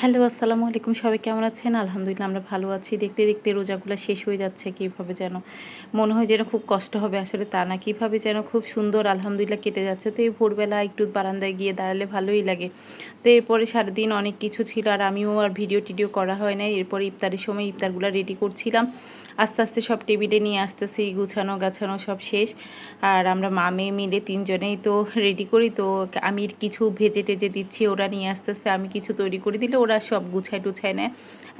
Hello, আসসালামু আলাইকুম। সবাই কেমন আছেন? আলহামদুলিল্লাহ, আমরা ভালো আছি। দেখতে দেখতে রোজাগুলো শেষ হয়ে যাচ্ছে। কীভাবে যেন মনে হয় যেন খুব কষ্ট হবে আসলে তা না। কীভাবে যেন খুব সুন্দর আলহামদুলিল্লাহ কেটে যাচ্ছে। তো এই ভোরবেলা একটু বারান্দায় গিয়ে দাঁড়ালে ভালোই লাগে। তো এরপরে সারাদিন অনেক কিছু ছিল আর আমিও আর ভিডিও টিডিও করা হয় নাই। এরপরে ইফতারের সময় ইফতারগুলো রেডি করছিলাম। আস্তে আস্তে সব টেবিলে নিয়ে আসতেছি, গুছানো, গাছানো সব শেষ। আর আমরা মামে মিলে তিনজনেই তো রেডি করি। তো আমি কিছু ভেজে টেজে দিচ্ছি, ওরা নিয়ে আসতেছে। আমি কিছু তৈরি করে দিলে ওরা সব গুছায় টুছায় নেয়।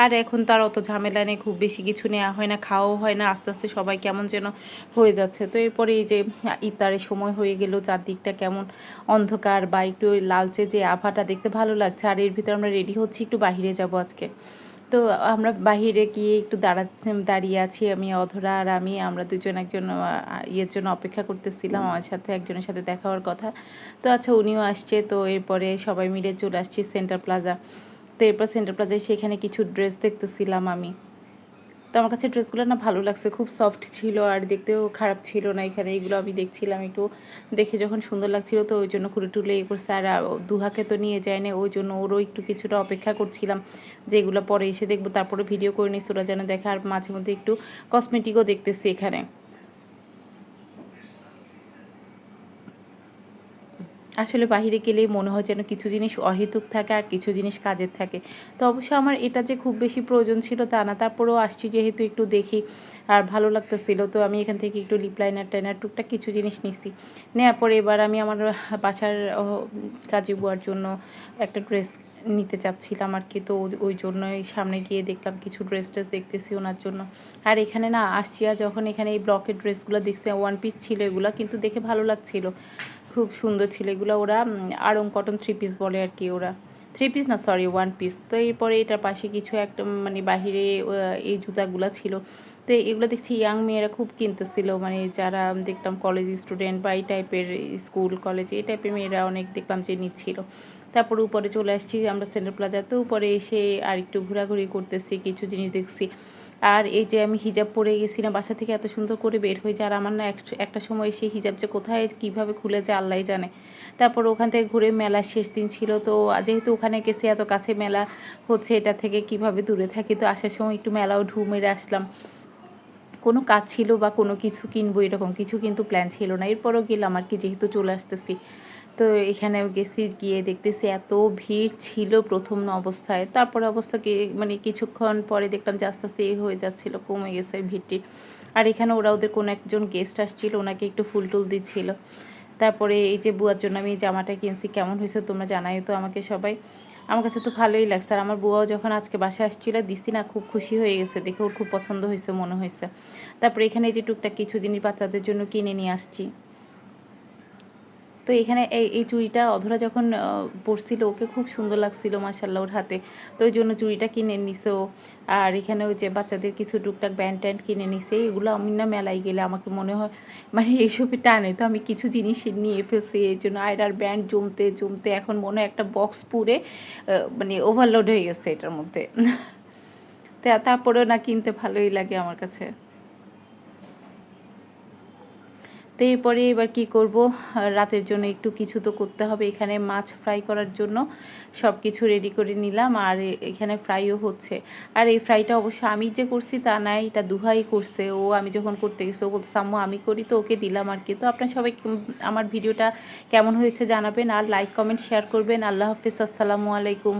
আর এখন তার অত ঝামেলা নেই, খুব বেশি কিছু নেওয়া হয় না, খাওয়াও হয় না, আস্তে আস্তে সবাই কেমন যেন হয়ে যাচ্ছে। তো এরপরে এই যে ইফতারের সময় হয়ে গেল, চারদিকটা কেমন অন্ধকার বা একটু লালচে যে আভাটা দেখতে ভালো লাগছে, আর এর ভিতরে আমরা রেডি হচ্ছি, একটু বাহিরে যাব আজকে। তো আমরা বাহিরে গিয়ে একটু দাঁড়া, দাঁড়িয়ে আছি আমি, অধরা আর আমি, আমরা দুজন একজন ইয়ের জন্য অপেক্ষা করতেছিলাম, আমার সাথে, একজনের সাথে দেখা হওয়ার কথা। তো আচ্ছা উনিও আসছে, তো এরপরে সবাই মিলে চলে আসছি সেন্টার প্লাজা। তো এরপর সেন্টার প্লাজায় সেখানে কিছু ড্রেস দেখতেছিলাম আমি। তো আমার কাছে ড্রেসগুলো না ভালো লাগছে, খুব সফট ছিল আর দেখতেও খারাপ ছিল না এখানে। এগুলো আমি দেখছিলাম একটু, দেখে যখন সুন্দর লাগছিল তো ওই জন্য খুঁড়ে টুলে ইয়ে করছে। আর দুহাকে তো নিয়ে যায় না ওই জন্য ওরও একটু কিছুটা অপেক্ষা করছিলাম যে এগুলো পরে এসে দেখব। তারপরে ভিডিও করে নিই ওরা যেন দেখা। আর মাঝে মধ্যে একটু কসমেটিকও দেখতেছি এখানে। আসলে বাহিরে গেলেই মনে হয় যেন কিছু জিনিস অহেতুক থাকে আর কিছু জিনিস কাজের থাকে। তো অবশ্য আমার এটা যে খুব বেশি প্রয়োজন ছিল তা না, তারপরেও আসছি যেহেতু একটু দেখি আর ভালো লাগতেছিল। তো আমি এখান থেকে একটু লিপ লাইনার টাইনার টুকটাক কিছু জিনিস নিছি। নেওয়ার পরে এবার আমি আমার বাসার কাজে বুয়ার জন্য একটা ড্রেস নিতে চাচ্ছিলাম আর কি। তো ওই জন্যই সামনে গিয়ে দেখলাম কিছু ড্রেস ট্রেস দেখতেছি ওনার জন্য। আর এখানে না, আসছি আর যখন এখানে এই ব্লকের ড্রেসগুলো দেখছি ওয়ান পিস ছিল এগুলো, কিন্তু দেখে ভালো লাগছিল। খুব সুন্দর ছিল। এগুলো ওরা আড়ং কটন থ্রি পিস বলে আর কি ওরা। থ্রি পিস না সরি ওয়ান পিস তো এরপরে এটার পাশে কিছু একটা মানে বাহিরে এই জুতাগুলো ছিল। তো এগুলো দেখছি ইয়াং মেয়েরা খুব কিনতেছিল। মানে যারা দেখলাম কলেজ স্টুডেন্ট বা এই টাইপের স্কুল কলেজ এই টাইপের মেয়েরা অনেক দেখলাম যে নিচ্ছিল। তারপর উপরে চলে আসছি আমরা সেন্টার প্লাজাতে উপরে এসে আর একটু ঘোরাঘুরি করতেছি, কিছু জিনিস দেখছি। আর এই যে আমি হিজাব পরে গেছি না, বাসা থেকে এত সুন্দর করে বের হয়ে যায় আর আমার না একটা সময় সেই হিজাব যে কোথায়, কীভাবে খুলে যায় আল্লাহ জানে। তারপর ওখান থেকে ঘুরে মেলা শেষ দিন ছিল, তো যেহেতু ওখানে গেছি, এত কাছে মেলা হচ্ছে, এটা থেকে কীভাবে দূরে থাকি, তো আসার সময় একটু মেলাও ঢু মেরে আসলাম। কোনো কাজ ছিল বা কোনো কিছু কিনবো এরকম কিছু কিন্তু প্ল্যান ছিল না। এরপরও গেলাম আর কি, যেহেতু চলে আসতেছি। তো এখানেও গেছি, গিয়ে দেখতেছি এত ভিড় ছিল প্রথম অবস্থায়। তারপরে অবস্থা কি মানে কিছুক্ষণ পরে দেখলাম যে আস্তে আস্তে এ হয়ে যাচ্ছিল, কমে গেছে ভিড়টি। আর এখানে ওরা ওদের কোনো একজন গেস্ট আসছিল, ওনাকে একটু ফুল টুল দিচ্ছিল। তারপরে এই যে বুয়ার জন্য আমি জামাটা কিনছি, কেমন হয়েছে তোমরা জানাই তো আমাকে সবাই। আমার কাছে তো ভালোই লাগছে, আর আমার বুয়াও যখন আজকে বাসায় আসছিল, দিছি না, খুব খুশি হয়ে গেছে, দেখে ওর খুব পছন্দ হয়েছে, মনে হয়েছে। তারপরে এখানে যে টুকটাক কিছু জিনিস বাচ্চাদের জন্য কিনে নিয়ে আসছি। তো এখানে এই এই চুড়িটা অধরা যখন পরছিল, ওকে খুব সুন্দর লাগছিল মাসাল্লাহ ওর হাতে। তো ওই জন্য চুড়িটা কিনে নিছে ও। আর এখানে ওই যে বাচ্চাদের কিছু টুকটাক ব্যান্ড ট্যান্ড কিনে নিছে, এগুলো আমি না মেলায় গেলে আমাকে মনে হয় মানে এইসবই টানে। তো আমি কিছু জিনিস নিয়ে ফেলছি, এই জন্য আর ব্যান্ড জমতে জমতে এখন মনে হয় একটা বক্স পুরে মানে ওভারলোড হয়ে গেছে এটার মধ্যে। তারপরেও না কিনতে ভালোই লাগে আমার কাছে। তো এরপরে এবার কি করব? রাতের জন্য একটু কিছু তো করতে হবে। এখানে মাছ ফ্রাই করার জন্য সব কিছু রেডি করে নিলাম আর এখানে ফ্রাইও হচ্ছে। আর এই ফ্রাইটা অবশ্য আমি যে করছি তা নাই এটা দুহাই করছে। ও আমি যখন করতে গেছি, ও বলতে সাম্মু আমি করি তো, ওকে দিলাম আর কি। তো আপনার সবাই আমার ভিডিওটা কেমন হয়েছে জানাবেন আর লাইক কমেন্ট শেয়ার করবেন। আল্লাহ হাফিজ, আসসালামু আলাইকুম।